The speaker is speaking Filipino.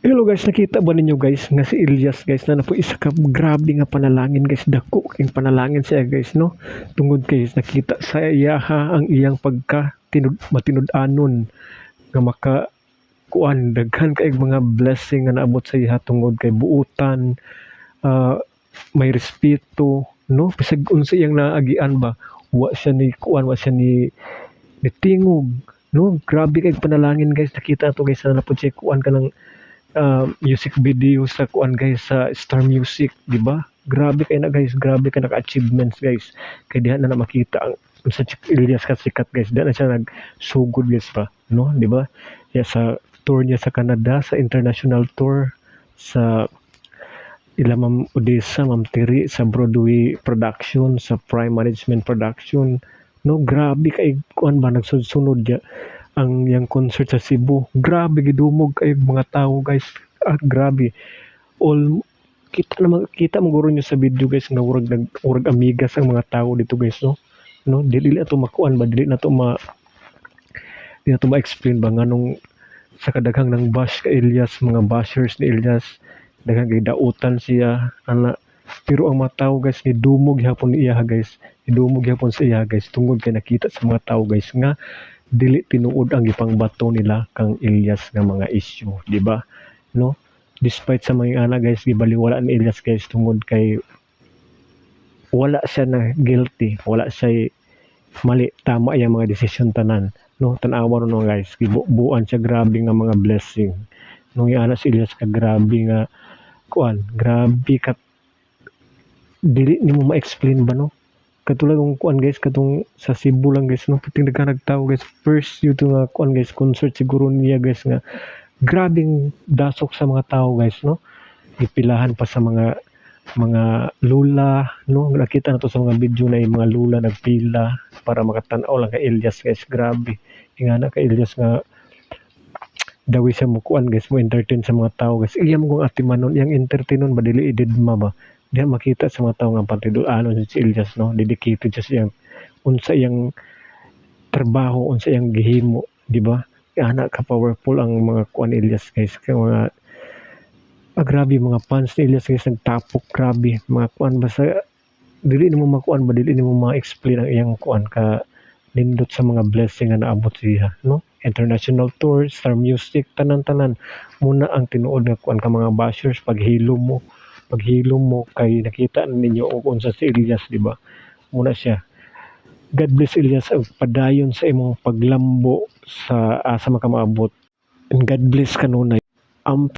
Hello guys, nakita ba ninyo guys nga si Elias guys na napo isa ka grabe nga panalangin guys. Dako king panalangin siya guys no? Tungod kay nakita sa iya ha ang iyang pagka tinud matinud-anon nga maka kuan daghan kay mga blessing nga naabot sa iya tungod kay buutan ah, may respeto no? Bisag unsa iyang naagian ba wa siya ni kuan wa siya ni nitingog no? Grabe kay panalangin guys. Nakita to guys na napod siya kuan kanang ah, music video sa kuan guys sa Star Music, di ba? Grabe kay na guys, grabe ka naka achievements guys. Kay diha na na makita ang sa Elias ka sikat guys. Diha na siya nag sugod guys pa, no? Di ba? Ya sa tour niya sa Canada, sa international tour sa ila Ma'am Odessa, Ma'am Tiri sa Broadway production, sa Prime Management production. No, grabe kay kuan ba nagsunod ya ang yang concert sa Cebu. Grabe gidumog kay mga tao guys. Ah, grabe. All kita naman kita mo guro nyo sa video guys nga urag nag urag amigas ang mga tao dito guys no. No, dili na to makuan ba dili na to ma dili na to ma-explain ba nganong sa kadaghang ng bash kay Elias mga bashers ni Elias daghang kay dautan siya ana pero ang mga tao guys ni dumog gyapon ni iya guys idumog gyapon sa iya guys tungod kay nakita sa mga tao guys nga dili tinuod ang gipangbato nila kang Elias nga mga issue, di ba? No? Despite sa mga ana guys, gibaliwala ni Elias guys tungod kay wala siya na guilty, wala siya mali, tama yung mga desisyon tanan. No, tanawa no guys, gibuan siya grabe nga mga blessing. Nung ana si Elias ka grabe nga kuan, grabe ka dili nimo ma-explain ba no? Katulad ng kuan guys katong sa Cebu lang guys no? Piting daghan nagtawo guys. First yung nga kuan guys concert siguro niya guys nga grabing dasok sa mga tao guys no? Ipilahan pa sa mga mga lula no? Nakita na to sa mga video na yung mga lula nagpila para makatanaw lang kay Elias guys. Grabe. Ingana kay Elias nga dawi sa mo kuan guys mo entertain sa mga tao guys. Iyam kong atimanon yang entertainon ba dili ididma ba diha makita sa mga tao nga ano si Elias no? Dedicated siya sa iyang unsa iyang trabaho unsa iyang gihimo di ba? Ana ka powerful ang mga kuan Elias guys. Kay mga ah, grabe mga fans ni Elias guys nagtapok grabe. Mga kuan basta dili nimo makuan ba dili nimo ma-explain ang iyang kuan ka nindot sa mga blessing nga naabot siya no? International tour star music tanan-tanan. Muna ang tinuod nga kuan ka mga bashers paghilom mo paghilom mo kay nakita na ninyo og unsa si Elias di ba? Muna siya. God bless Elias og padayon sa imong paglambo sa asa makamaabot and God bless kanunay ang